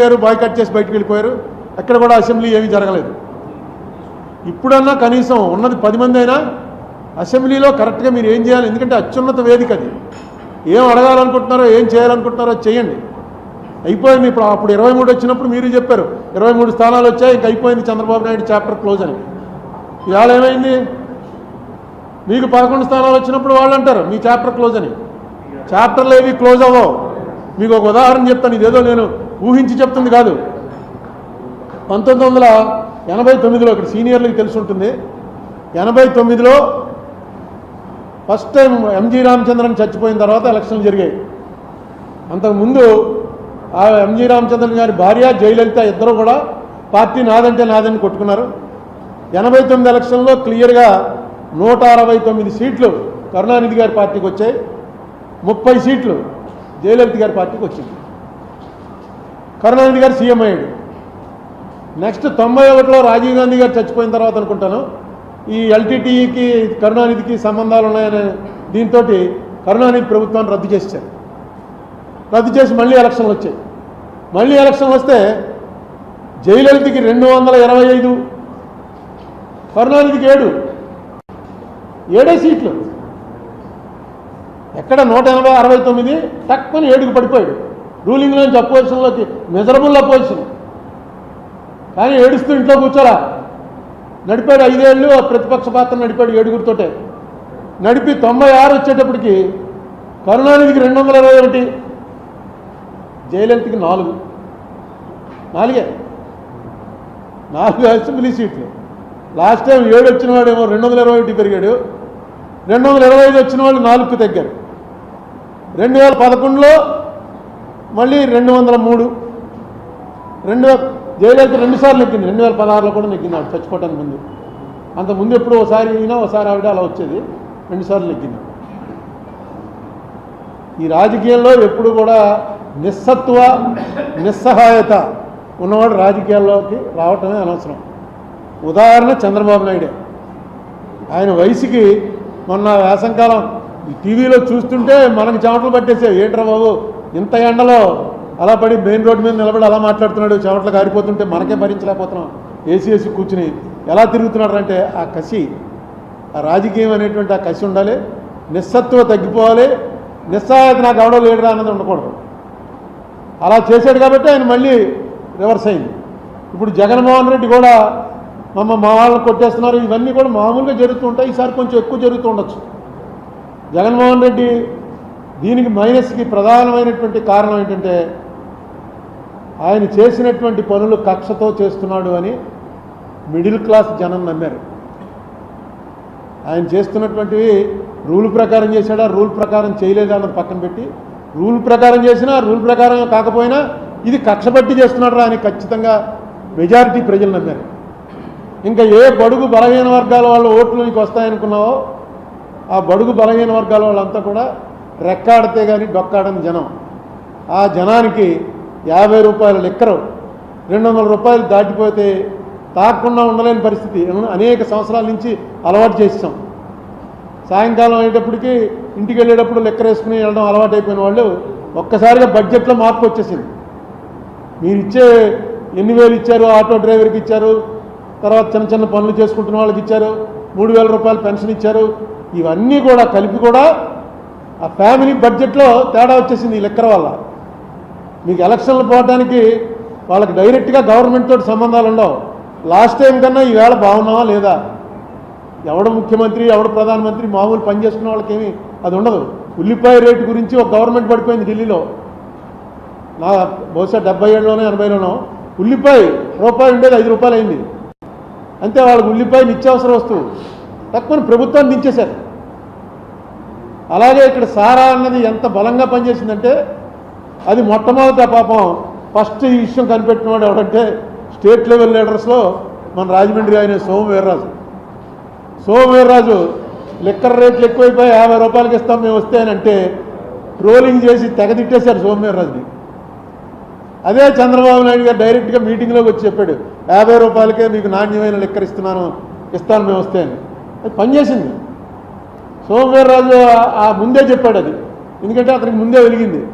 గారు బాయ్కట్ చేసి బయటకు వెళ్ళిపోయారు. అక్కడ కూడా అసెంబ్లీ ఏమీ జరగలేదు. ఇప్పుడన్నా కనీసం ఉన్నది పది మంది అయినా అసెంబ్లీలో కరెక్ట్గా మీరు ఏం చేయాలి? ఎందుకంటే అత్యున్నత వేదిక అది. ఏం అడగాలనుకుంటున్నారో ఏం చేయాలనుకుంటున్నారో చేయండి. అయిపోయింది ఇప్పుడు అప్పుడు ఇరవై మూడు వచ్చినప్పుడు మీరు చెప్పారు ఇరవై మూడు స్థానాలు వచ్చాయి ఇంక అయిపోయింది చంద్రబాబు నాయుడు చాప్టర్ క్లోజ్ అని. ఇవాళ ఏమైంది? మీకు పదకొండు స్థానాలు వచ్చినప్పుడు వాళ్ళు అంటారు మీ చాప్టర్ క్లోజ్ అని. చాప్టర్లు ఏవి క్లోజ్ అవ్వవు. మీకు ఒక ఉదాహరణ చెప్తాను ఇదేదో నేను ఊహించి చెప్తుంది కాదు. పంతొమ్మిది వందల ఎనభై తొమ్మిదిలో ఇక్కడ సీనియర్లకు తెలిసి ఉంటుంది ఎనభై తొమ్మిదిలో ఫస్ట్ టైం ఎంజి రామచంద్రన్ చచ్చిపోయిన తర్వాత ఎలక్షన్లు జరిగాయి. అంతకుముందు ఆ ఎంజి రామచంద్రన్ గారి భార్య జయలలిత ఇద్దరు కూడా పార్టీ నాదంటే నాదని కొట్టుకున్నారు. ఎనభై తొమ్మిది ఎలక్షన్లో క్లియర్గా నూట అరవై తొమ్మిది సీట్లు కరుణానిధి గారి పార్టీకి వచ్చాయి. ముప్పై సీట్లు జయలలిత గారి పార్టీకి వచ్చింది. కరుణానిధి గారు సీఎం అయ్యాడు. నెక్స్ట్ తొంభై ఒకటిలో రాజీవ్ గాంధీ గారు చచ్చిపోయిన తర్వాత అనుకుంటాను. ఈ ఎల్టీటీఈకి కరుణానిధికి సంబంధాలు ఉన్నాయనే దీంతో కరుణానిధి ప్రభుత్వాన్ని రద్దు చేశారు. రద్దు చేసి మళ్ళీ ఎలక్షన్లు వచ్చాయి. మళ్ళీ ఎలక్షన్ వస్తే జయలలితకి రెండు వందల ఇరవై ఐదు కరుణానిధికి ఏడు ఏడే సీట్లు. ఎక్కడ నూట ఎనభై అరవై తొమ్మిది తక్కువని ఏడుకు పడిపోయాడు. రూలింగ్ నుంచి అపోజిషన్లోకి మెజరబుల్ అపోజిషన్ కానీ ఏడుస్తూ ఇంట్లో కూర్చోరా. నడిపాడు ఐదేళ్ళు ప్రతిపక్ష పాత్ర నడిపాడు ఏడుగురితోటే. నడిపి తొంభై ఆరు వచ్చేటప్పటికి కరుణానిధికి రెండు వందల ఇరవై ఒకటి జయలలితకి నాలుగు. నాలుగే. నాలుగు అసెంబ్లీ సీట్లు. లాస్ట్ టైం ఏడు వచ్చిన వాడేమో రెండు వందల ఇరవై ఒకటి పెరిగాడు. రెండు వందల ఇరవై ఐదు వచ్చిన వాళ్ళు నాలుగుకి తగ్గారు. రెండు వేల పదకొండులో మళ్ళీ రెండు వందల మూడు. రెండు వేల జయలలిత రెండుసార్లు ఎక్కింది రెండు వేల పదహారులో కూడా నెక్కింది ఆవిడ చచ్చిపోవటానికి ముందు. అంత ముందు ఎప్పుడు ఒకసారి అయినా ఒకసారి ఆవిడ అలా వచ్చేది. రెండుసార్లు నెక్కింది. ఈ రాజకీయాల్లో ఎప్పుడు కూడా నిస్సత్వ నిస్సహాయత ఉన్నవాడు రాజకీయాల్లోకి రావటమే అనవసరం. ఉదాహరణ చంద్రబాబు నాయుడే. ఆయన వయసుకి మొన్న వేసంకాలం ఈ టీవీలో చూస్తుంటే మనకి చెమటలు పట్టేసావు. ఏంట్రా బాబు? ఇంత ఎండలో అలా పడి మెయిన్ రోడ్డు మీద నిలబడి అలా మాట్లాడుతున్నాడు చెమట్లు కారిపోతుంటే మనకే భరించలేకపోతున్నాం. ఏసీ ఏసీ కూర్చుని ఎలా తిరుగుతున్నాడు అంటే ఆ కసి ఆ రాజకీయం అనేటువంటి ఆ కసి ఉండాలి నిస్సత్వ తగ్గిపోవాలి నిస్సహాయత నాకు ఎవడో లేడురా అన్నది ఉండకూడదు. అలా చేశాడు కాబట్టి ఆయన మళ్ళీ రివర్స్ అయింది. ఇప్పుడు జగన్మోహన్ రెడ్డి కూడా మమ్మ మా వాళ్ళని కొట్టేస్తున్నారు ఇవన్నీ కూడా మామూలుగా జరుగుతూ ఉంటాయి ఈసారి కొంచెం ఎక్కువ జరుగుతూ ఉండొచ్చు. జగన్మోహన్ రెడ్డి దీనికి మైనస్కి ప్రధానమైనటువంటి కారణం ఏంటంటే ఆయన చేసినటువంటి పనులు కక్షతో చేస్తున్నాడు అని మిడిల్ క్లాస్ జనం నమ్మారు. ఆయన చేస్తున్నటువంటివి రూల్ ప్రకారం చేశాడా రూల్ ప్రకారం చేయలేదా అన్నది పక్కన పెట్టి రూల్ ప్రకారం చేసినా రూల్ ప్రకారం కాకపోయినా ఇది కక్షబట్టి చేస్తున్నాడు చేస్తున్నాడు అని ఖచ్చితంగా మెజారిటీ ప్రజలు నమ్మారు. ఇంకా ఏ బడుగు బలహీన వర్గాల వాళ్ళు ఓట్లు నీకు వస్తాయనుకున్నావో ఆ బడుగు బలహీన వర్గాల వాళ్ళంతా కూడా రెక్కాడితే కానీ డొక్కాడని జనం. ఆ జనానికి యాభై రూపాయల లెక్కరు రెండు వందల రూపాయలు దాటిపోతే తాకుండా ఉండలేని పరిస్థితి. అనేక సంవత్సరాల నుంచి అలవాటు చేసాం సాయంకాలం అయ్యేటప్పటికి ఇంటికి వెళ్ళేటప్పుడు లెక్కర వేసుకుని వెళ్ళడం అలవాటు అయిపోయిన వాళ్ళు ఒక్కసారిగా బడ్జెట్లో మార్పు వచ్చేసింది. మీరు ఇచ్చే ఎన్ని వేలు ఇచ్చారు ఆటో డ్రైవర్కి ఇచ్చారు తర్వాత చిన్న చిన్న పనులు చేసుకుంటున్న వాళ్ళకి ఇచ్చారు మూడు వేల రూపాయలు పెన్షన్ ఇచ్చారు ఇవన్నీ కూడా కలిపి కూడా ఆ ఫ్యామిలీ బడ్జెట్లో తేడా వచ్చేసింది ఈ లెక్కర వల్ల. మీకు ఎలక్షన్లు పోవడానికి వాళ్ళకి డైరెక్ట్గా గవర్నమెంట్ తోటి సంబంధాలు ఉండవు. లాస్ట్ టైం కన్నా ఈవేళ బాగున్నావా లేదా? ఎవడు ముఖ్యమంత్రి ఎవడు ప్రధానమంత్రి మామూలు పని చేసుకున్న వాళ్ళకేమి అది ఉండదు. ఉల్లిపాయ రేటు గురించి ఒక గవర్నమెంట్ పడిపోయింది ఢిల్లీలో. నా బహుశా డెబ్బై ఏడులోనో ఎనభైలోనో ఉల్లిపాయ రూపాయి ఉండేది ఐదు రూపాయలు అయింది అంతే వాళ్ళకి ఉల్లిపాయ నిత్యావసర వస్తువు. తక్కువ ప్రభుత్వాన్ని దించేశారు. అలాగే ఇక్కడ సారా అన్నది ఎంత బలంగా పనిచేసిందంటే అది మొట్టమొదట పాపం ఫస్ట్ ఈ విషయం కనిపెట్టినవాడు ఎవడంటే స్టేట్ లెవెల్ లీడర్స్లో మన రాజమండ్రి ఆయన సోమవీర్రాజు వీర్రాజు. వీర్రాజు లిక్కర్ రేట్లు ఎక్కువైపోయి యాభై రూపాయలకి ఇస్తాం మేము వస్తే అని అంటే ట్రోలింగ్ చేసి తెగతిట్టేశారు సోము సోమవీర్రాజుని అదే చంద్రబాబు నాయుడు గారు డైరెక్ట్గా మీటింగ్లోకి వచ్చి చెప్పాడు యాభై రూపాయలకే మీకు నాణ్యమైన లిక్కర్ ఇస్తున్నాను ఇస్తాను మేము వస్తే అని. అది పనిచేసింది. సోమవీర్రాజు ఆ- ఆ ముందే చెప్పాడు అది. ఎందుకంటే అతనికి ముందే వెలిగింది.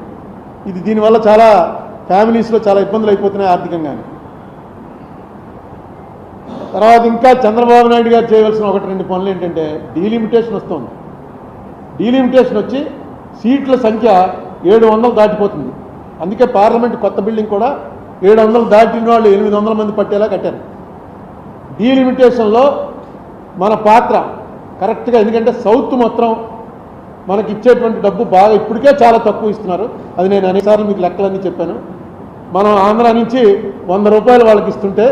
ఇది దీనివల్ల చాలా ఫ్యామిలీస్లో చాలా ఇబ్బందులు అయిపోతున్నాయి ఆర్థికంగా తర్వాత ఇంకా చంద్రబాబు నాయుడు గారు చేయవలసిన ఒకటి రెండు పనులు ఏంటంటే డీలిమిటేషన్ వస్తుంది. డీలిమిటేషన్ వచ్చి సీట్ల సంఖ్య ఏడు వందలు దాటిపోతుంది. అందుకే పార్లమెంట్ కొత్త బిల్డింగ్ కూడా ఏడు వందలు దాటిన వాళ్ళు ఎనిమిది వందల మంది పట్టేలా కట్టారు. డీలిమిటేషన్లో మన పాత్ర కరెక్ట్గా ఎందుకంటే సౌత్ మాత్రం మనకి ఇచ్చేటువంటి డబ్బు బాగా ఇప్పటికే చాలా తక్కువ ఇస్తున్నారు. అది నేను అనేకసార్లు మీకు లెక్కలన్నీ చెప్పాను. మనం ఆంధ్ర నుంచి వంద రూపాయలు వాళ్ళకి ఇస్తుంటే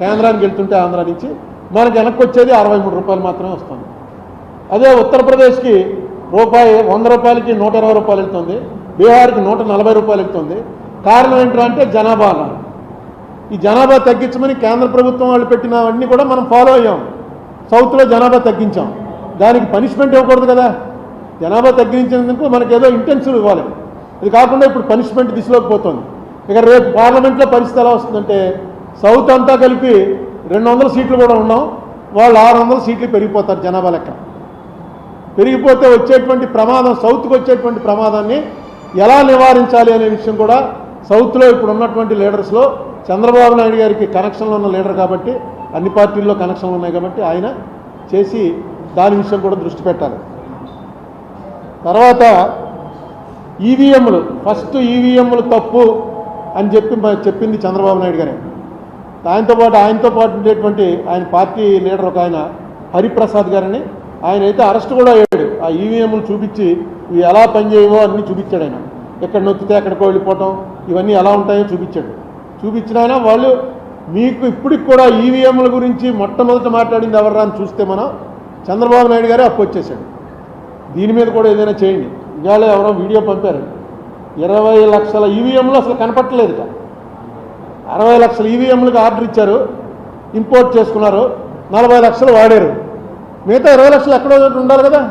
కేంద్రానికి వెళ్తుంటే ఆంధ్ర నుంచి మనకి వెనక్కి వచ్చేది అరవై మూడు రూపాయలు మాత్రమే వస్తుంది. అదే ఉత్తరప్రదేశ్కి రూపాయి వంద రూపాయలకి నూట ఇరవై రూపాయలు వెళ్తుంది. బీహార్కి నూట నలభై రూపాయలు వెళ్తుంది. కారణం ఏంటంటే జనాభా అన్నారు ఈ జనాభా తగ్గించమని కేంద్ర ప్రభుత్వం వాళ్ళు పెట్టినవన్నీ కూడా మనం ఫాలో అయ్యాం. సౌత్లో జనాభా తగ్గించాం. దానికి పనిష్మెంట్ ఇవ్వకూడదు కదా. జనాభా తగ్గించినందుకు మనకి ఏదో ఇంటెన్సివ్ ఇవ్వాలి. ఇది కాకుండా ఇప్పుడు పనిష్మెంట్ దిశలోకి పోతుంది. ఇక రేపు పార్లమెంట్లో పరిస్థితి ఎలా వస్తుందంటే సౌత్ అంతా కలిపి రెండు వందల సీట్లు కూడా ఉన్నాం. వాళ్ళు ఆరు వందల సీట్లు పెరిగిపోతారు జనాభా లెక్క. పెరిగిపోతే వచ్చేటువంటి ప్రమాదం సౌత్కి వచ్చేటువంటి ప్రమాదాన్ని ఎలా నివారించాలి అనే విషయం కూడా సౌత్లో ఇప్పుడు ఉన్నటువంటి లీడర్స్లో చంద్రబాబు నాయుడు గారికి కనెక్షన్లో ఉన్న లీడర్ కాబట్టి అన్ని పార్టీల్లో కనెక్షన్లు ఉన్నాయి కాబట్టి ఆయన చేసి దాని విషయం కూడా దృష్టి పెట్టాలి. తర్వాత ఈవీఎంలు ఫస్ట్ ఈవీఎంలు తప్పు అని చెప్పి చెప్పింది చంద్రబాబు నాయుడు గారే. ఆయనతో పాటు ఆయనతో పాటు ఉండేటువంటి ఆయన పార్టీ లీడర్ ఒక ఆయన హరిప్రసాద్ గారని. ఆయన అయితే అరెస్ట్ కూడా అయ్యాడు. ఆ ఈవీఎంలు చూపించి ఇవి ఎలా పనిచేయవో అన్నీ చూపించాడు ఆయన. ఎక్కడ నొక్కితే ఎక్కడికో వెళ్ళిపోవటం ఇవన్నీ ఎలా ఉంటాయో చూపించాడు. చూపించిన ఆయన వాళ్ళు మీకు ఇప్పటికి కూడా ఈవీఎంల గురించి మొట్టమొదట మాట్లాడింది ఎవరు అని చూస్తే మనం చంద్రబాబు నాయుడు గారే అప్పు వచ్చేసాడు దీని మీద కూడా ఏదైనా చేయండి. ఇవాళ ఎవరో వీడియో పంపారు ఇరవై లక్షల ఈవీఎంలు అసలు కనపట్టలేదు అరవై లక్షల ఈవీఎంలకు ఆర్డర్ ఇచ్చారు. ఇంపోర్ట్ చేసుకున్నారు. నలభై లక్షలు వాడారు. మిగతా ఇరవై లక్షలు ఎక్కడో ఒకటి ఉండాలి కదా.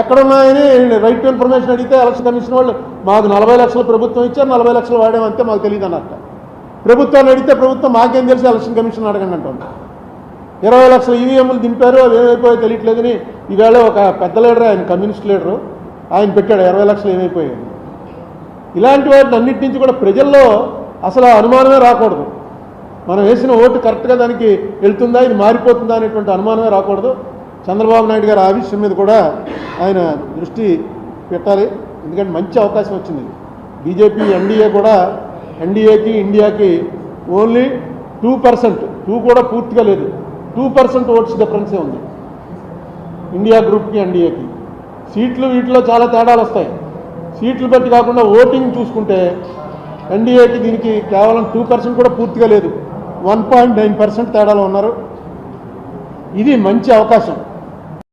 ఎక్కడున్నాయని రైట్ టు ఇన్ఫర్మేషన్ అడిగితే ఎలక్షన్ కమిషన్ వాళ్ళు మాకు నలభై లక్షలు ప్రభుత్వం ఇచ్చారు నలభై లక్షలు వాడామంతే మాకు తెలియదు అన్నట్ట ప్రభుత్వాన్ని అడిగితే ప్రభుత్వం మాకేం తెలిసి? ఎలక్షన్ కమిషన్ అడగండి అంటుంది. ఇరవై లక్షల ఈవీఎంలు దింపారు అవి ఏమైపోయాయో తెలియట్లేదని ఈవేళ ఒక పెద్ద లీడర్ ఆయన కమ్యూనిస్ట్ లీడరు ఆయన పెట్టాడు ఇరవై లక్షలు ఏమైపోయాయి ఇలాంటి వాటిని అన్నిటి నుంచి కూడా ప్రజల్లో అసలు అనుమానమే రాకూడదు. మనం వేసిన ఓటు కరెక్ట్గా దానికి వెళ్తుందా ఇది మారిపోతుందా అనేటువంటి అనుమానమే రాకూడదు. చంద్రబాబు నాయుడు గారు ఆ విషయం మీద కూడా ఆయన దృష్టి పెట్టాలి. ఎందుకంటే మంచి అవకాశం వచ్చింది. బీజేపీ ఎన్డీఏ కూడా ఎన్డీఏకి ఇండియాకి ఓన్లీ టూ పర్సెంట్ టూ కూడా పూర్తిగా లేదు. టూ పర్సెంట్ ఓట్స్ డిఫరెన్సే ఉంది. ఇండియా గ్రూప్కి ఎన్డీఏకి సీట్లు వీటిలో చాలా తేడాలు వస్తాయి. సీట్లు బట్టి కాకుండా ఓటింగ్ చూసుకుంటే ఎన్డీఏకి దీనికి కేవలం టూ పర్సెంట్ కూడా పూర్తిగా లేదు. వన్ పాయింట్ నైన్ పర్సెంట్ తేడాలో ఉన్నారు. ఇది మంచి అవకాశం.